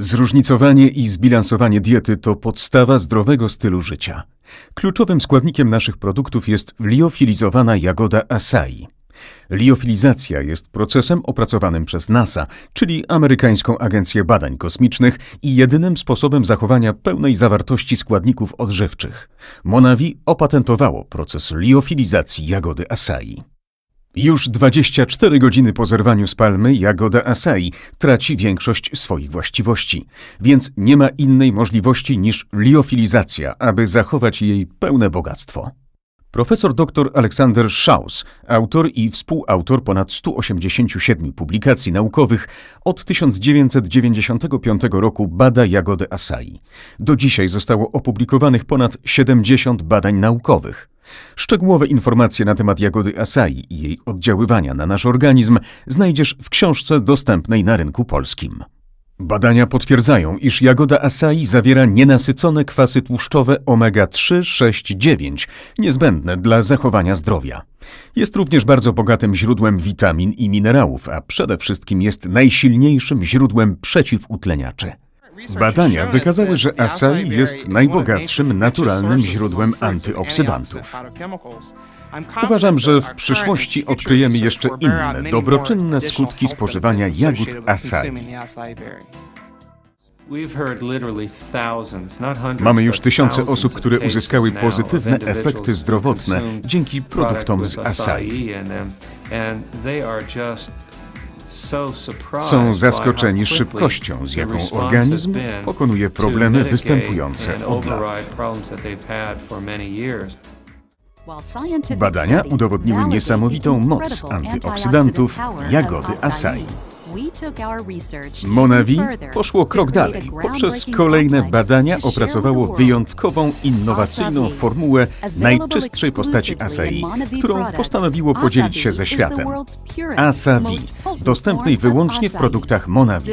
Zróżnicowanie i zbilansowanie diety to podstawa zdrowego stylu życia. Kluczowym składnikiem naszych produktów jest liofilizowana jagoda acai. Liofilizacja jest procesem opracowanym przez NASA, czyli Amerykańską Agencję Badań Kosmicznych i jedynym sposobem zachowania pełnej zawartości składników odżywczych. Monavi opatentowało proces liofilizacji jagody acai. Już 24 godziny po zerwaniu z palmy jagoda acai traci większość swoich właściwości, więc nie ma innej możliwości niż liofilizacja, aby zachować jej pełne bogactwo. Profesor dr Aleksander Schaus, autor i współautor ponad 187 publikacji naukowych, od 1995 roku bada jagodę acai. Do dzisiaj zostało opublikowanych ponad 70 badań naukowych. Szczegółowe informacje na temat jagody acai i jej oddziaływania na nasz organizm znajdziesz w książce dostępnej na rynku polskim. Badania potwierdzają, iż jagoda acai zawiera nienasycone kwasy tłuszczowe omega-3, 6, 9, niezbędne dla zachowania zdrowia. Jest również bardzo bogatym źródłem witamin i minerałów, a przede wszystkim jest najsilniejszym źródłem przeciwutleniaczy. Badania wykazały, że acai jest najbogatszym naturalnym źródłem antyoksydantów. Uważam, że w przyszłości odkryjemy jeszcze inne dobroczynne skutki spożywania jagód acai. Mamy już tysiące osób, które uzyskały pozytywne efekty zdrowotne dzięki produktom z acai. Są zaskoczeni szybkością, z jaką organizm pokonuje problemy występujące od lat. Badania udowodniły niesamowitą moc antyoksydantów jagody acai. Monavi poszło krok dalej. Poprzez kolejne badania opracowało wyjątkową, innowacyjną formułę najczystszej postaci acai, którą postanowiło podzielić się ze światem. Asavi, dostępnej wyłącznie w produktach Monavi.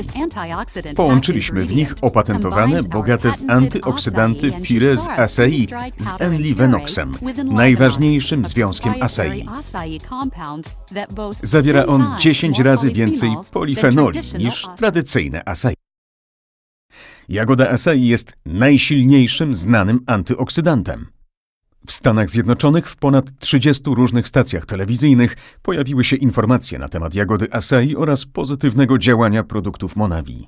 Połączyliśmy w nich opatentowane, bogate w antyoksydanty pire z acai z Enlivenoxem, najważniejszym związkiem acai. Zawiera on 10 razy więcej polifenoli niż tradycyjne acai. Jagoda acai jest najsilniejszym znanym antyoksydantem. W Stanach Zjednoczonych w ponad 30 różnych stacjach telewizyjnych pojawiły się informacje na temat jagody acai oraz pozytywnego działania produktów Monavi.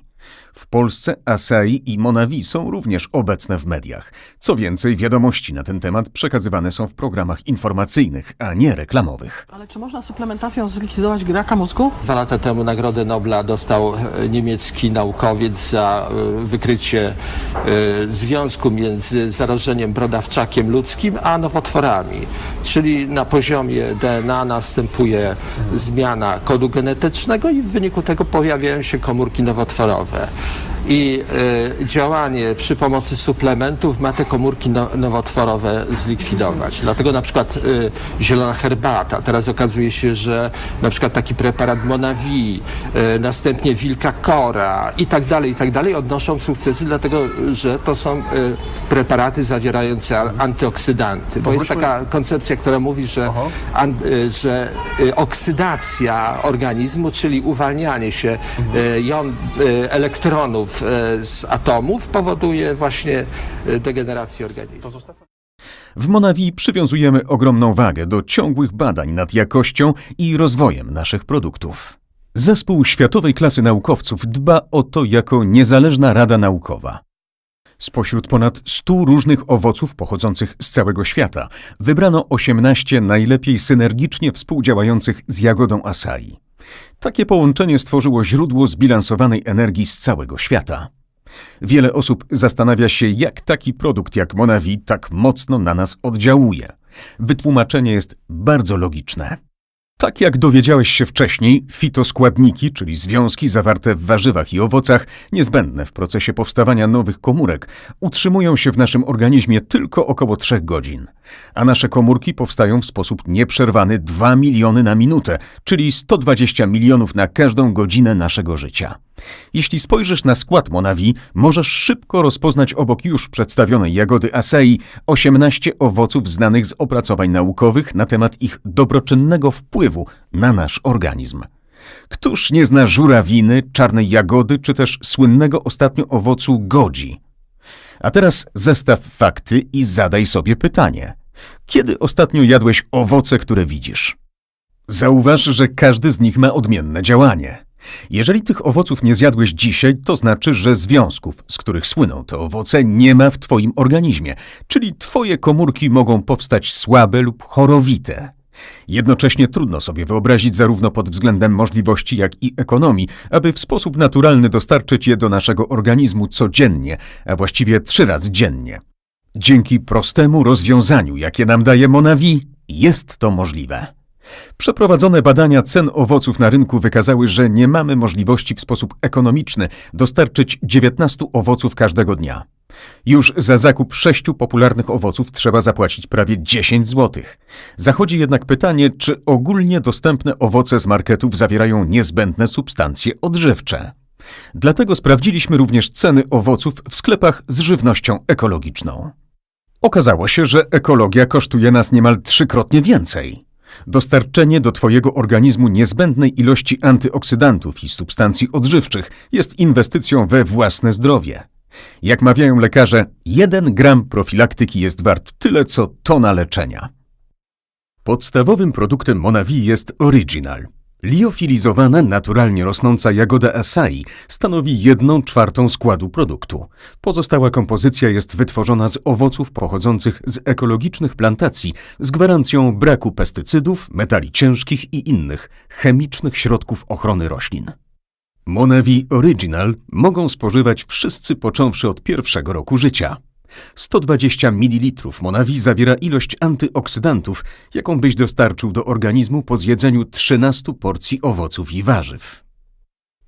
W Polsce acai i Monavi są również obecne w mediach. Co więcej, wiadomości na ten temat przekazywane są w programach informacyjnych, a nie reklamowych. Ale czy można suplementacją zlikwidować raka mózgu? Dwa lata temu Nagrodę Nobla dostał e, niemiecki naukowiec za e, wykrycie e, związku między zarażeniem brodawczakiem ludzkim a nowotworami. Czyli na poziomie DNA następuje zmiana kodu genetycznego i w wyniku tego pojawiają się komórki nowotworowe. 系。I e, działanie przy pomocy suplementów ma te komórki no, nowotworowe zlikwidować. Dlatego na przykład e, zielona herbata, teraz okazuje się, że na przykład taki preparat Monavi, e, następnie wilka kora i tak dalej, i tak dalej odnoszą sukcesy, dlatego że to są preparaty zawierające antyoksydanty. Bo jest taka koncepcja, która mówi, że, an, że oksydacja organizmu, czyli uwalnianie się e, jon, elektronów e, z atomów powoduje właśnie e, degenerację organizmu. W Monavi przywiązujemy ogromną wagę do ciągłych badań nad jakością i rozwojem naszych produktów. Zespół światowej klasy naukowców dba o to jako niezależna rada naukowa. Spośród ponad 100 różnych owoców pochodzących z całego świata wybrano 18 najlepiej synergicznie współdziałających z jagodą acai. Takie połączenie stworzyło źródło zbilansowanej energii z całego świata. Wiele osób zastanawia się, jak taki produkt jak Monavi tak mocno na nas oddziałuje. Wytłumaczenie jest bardzo logiczne. Tak jak dowiedziałeś się wcześniej, fitoskładniki, czyli związki zawarte w warzywach i owocach, niezbędne w procesie powstawania nowych komórek, utrzymują się w naszym organizmie tylko około 3 godzin. A nasze komórki powstają w sposób nieprzerwany 2 miliony na minutę, czyli 120 milionów na każdą godzinę naszego życia. Jeśli spojrzysz na skład Monavi, możesz szybko rozpoznać obok już przedstawionej jagody acai 18 owoców znanych z opracowań naukowych na temat ich dobroczynnego wpływu na nasz organizm. Któż nie zna żurawiny, czarnej jagody, czy też słynnego ostatnio owocu goji? A teraz zestaw fakty i zadaj sobie pytanie. Kiedy ostatnio jadłeś owoce, które widzisz? Zauważ, że każdy z nich ma odmienne działanie. Jeżeli tych owoców nie zjadłeś dzisiaj, to znaczy, że związków, z których słyną te owoce, nie ma w Twoim organizmie, czyli Twoje komórki mogą powstać słabe lub chorowite. Jednocześnie trudno sobie wyobrazić zarówno pod względem możliwości, jak i ekonomii, aby w sposób naturalny dostarczyć je do naszego organizmu codziennie, a właściwie trzy razy dziennie. Dzięki prostemu rozwiązaniu, jakie nam daje Monavi, jest to możliwe. Przeprowadzone badania cen owoców na rynku wykazały, że nie mamy możliwości w sposób ekonomiczny dostarczyć 19 owoców każdego dnia. Już za zakup sześciu popularnych owoców trzeba zapłacić prawie 10 zł. Zachodzi jednak pytanie, czy ogólnie dostępne owoce z marketów zawierają niezbędne substancje odżywcze. Dlatego sprawdziliśmy również ceny owoców w sklepach z żywnością ekologiczną. Okazało się, że ekologia kosztuje nas niemal trzykrotnie więcej. Dostarczenie do Twojego organizmu niezbędnej ilości antyoksydantów i substancji odżywczych jest inwestycją we własne zdrowie. Jak mawiają lekarze, jeden gram profilaktyki jest wart tyle, co tona leczenia. Podstawowym produktem Monavi jest Original. Liofilizowana, naturalnie rosnąca jagoda acai stanowi jedną czwartą składu produktu. Pozostała kompozycja jest wytworzona z owoców pochodzących z ekologicznych plantacji z gwarancją braku pestycydów, metali ciężkich i innych chemicznych środków ochrony roślin. Monavi Original mogą spożywać wszyscy począwszy od pierwszego roku życia. 120 ml Monavi zawiera ilość antyoksydantów, jaką byś dostarczył do organizmu po zjedzeniu 13 porcji owoców i warzyw.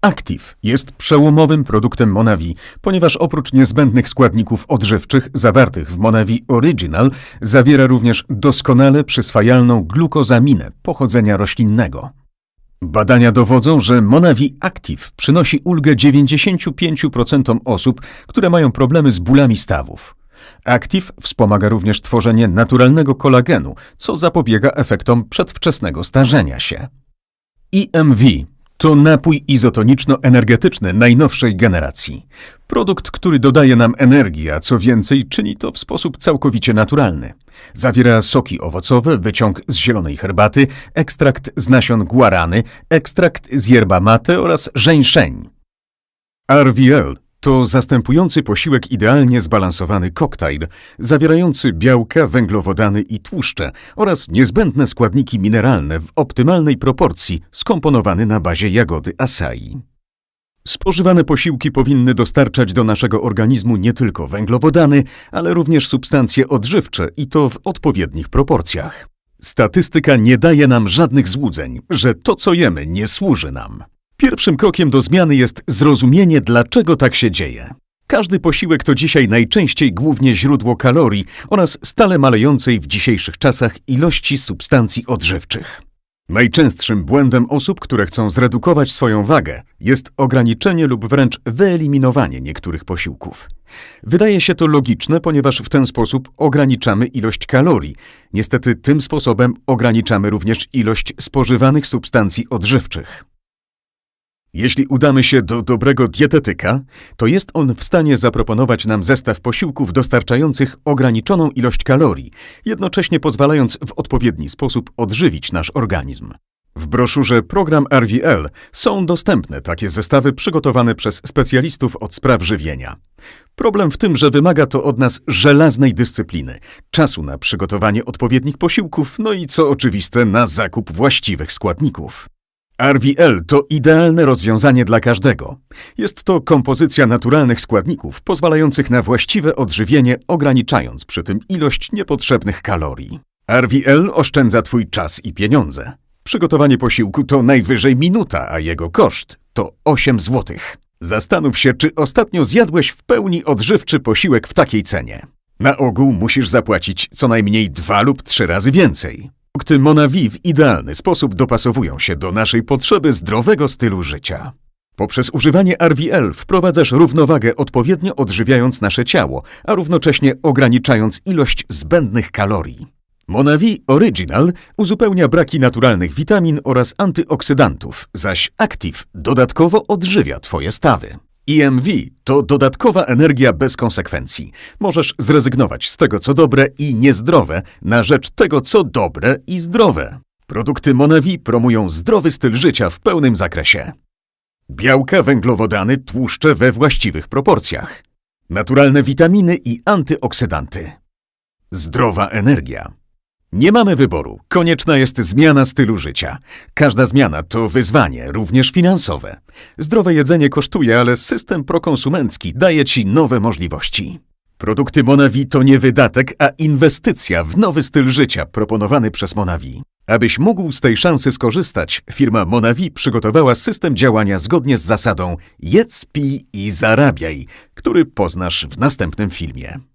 Active jest przełomowym produktem Monavi, ponieważ oprócz niezbędnych składników odżywczych zawartych w Monavi Original zawiera również doskonale przyswajalną glukozaminę pochodzenia roślinnego. Badania dowodzą, że Monavi Active przynosi ulgę 95% osób, które mają problemy z bólami stawów. Active wspomaga również tworzenie naturalnego kolagenu, co zapobiega efektom przedwczesnego starzenia się. IMV to napój izotoniczno-energetyczny najnowszej generacji. Produkt, który dodaje nam energii, a co więcej, czyni to w sposób całkowicie naturalny. Zawiera soki owocowe, wyciąg z zielonej herbaty, ekstrakt z nasion guarany, ekstrakt z yerba mate oraz żeńszeń. RVL to zastępujący posiłek idealnie zbalansowany koktajl, zawierający białka, węglowodany i tłuszcze oraz niezbędne składniki mineralne w optymalnej proporcji, skomponowany na bazie jagody acai. Spożywane posiłki powinny dostarczać do naszego organizmu nie tylko węglowodany, ale również substancje odżywcze i to w odpowiednich proporcjach. Statystyka nie daje nam żadnych złudzeń, że to, co jemy, nie służy nam. Pierwszym krokiem do zmiany jest zrozumienie, dlaczego tak się dzieje. Każdy posiłek to dzisiaj najczęściej głównie źródło kalorii oraz stale malejącej w dzisiejszych czasach ilości substancji odżywczych. Najczęstszym błędem osób, które chcą zredukować swoją wagę, jest ograniczenie lub wręcz wyeliminowanie niektórych posiłków. Wydaje się to logiczne, ponieważ w ten sposób ograniczamy ilość kalorii. Niestety tym sposobem ograniczamy również ilość spożywanych substancji odżywczych. Jeśli udamy się do dobrego dietetyka, to jest on w stanie zaproponować nam zestaw posiłków dostarczających ograniczoną ilość kalorii, jednocześnie pozwalając w odpowiedni sposób odżywić nasz organizm. W broszurze Program RVL są dostępne takie zestawy przygotowane przez specjalistów od spraw żywienia. Problem w tym, że wymaga to od nas żelaznej dyscypliny, czasu na przygotowanie odpowiednich posiłków, no i co oczywiste, na zakup właściwych składników. RVL to idealne rozwiązanie dla każdego. Jest to kompozycja naturalnych składników pozwalających na właściwe odżywienie, ograniczając przy tym ilość niepotrzebnych kalorii. RVL oszczędza Twój czas i pieniądze. Przygotowanie posiłku to najwyżej minuta, a jego koszt to 8 zł. Zastanów się, czy ostatnio zjadłeś w pełni odżywczy posiłek w takiej cenie. Na ogół musisz zapłacić co najmniej dwa lub trzy razy więcej. Produkty Monavi w idealny sposób dopasowują się do naszej potrzeby zdrowego stylu życia. Poprzez używanie RVL wprowadzasz równowagę odpowiednio odżywiając nasze ciało, a równocześnie ograniczając ilość zbędnych kalorii. Monavi Original uzupełnia braki naturalnych witamin oraz antyoksydantów, zaś Active dodatkowo odżywia Twoje stawy. EMV to dodatkowa energia bez konsekwencji. Możesz zrezygnować z tego, co dobre i niezdrowe, na rzecz tego, co dobre i zdrowe. Produkty Monavi promują zdrowy styl życia w pełnym zakresie. Białka, węglowodany, tłuszcze we właściwych proporcjach. Naturalne witaminy i antyoksydanty. Zdrowa energia. Nie mamy wyboru. Konieczna jest zmiana stylu życia. Każda zmiana to wyzwanie, również finansowe. Zdrowe jedzenie kosztuje, ale system prokonsumencki daje Ci nowe możliwości. Produkty Monavi to nie wydatek, a inwestycja w nowy styl życia proponowany przez Monavi. Abyś mógł z tej szansy skorzystać, firma Monavi przygotowała system działania zgodnie z zasadą jedz, pij i zarabiaj, który poznasz w następnym filmie.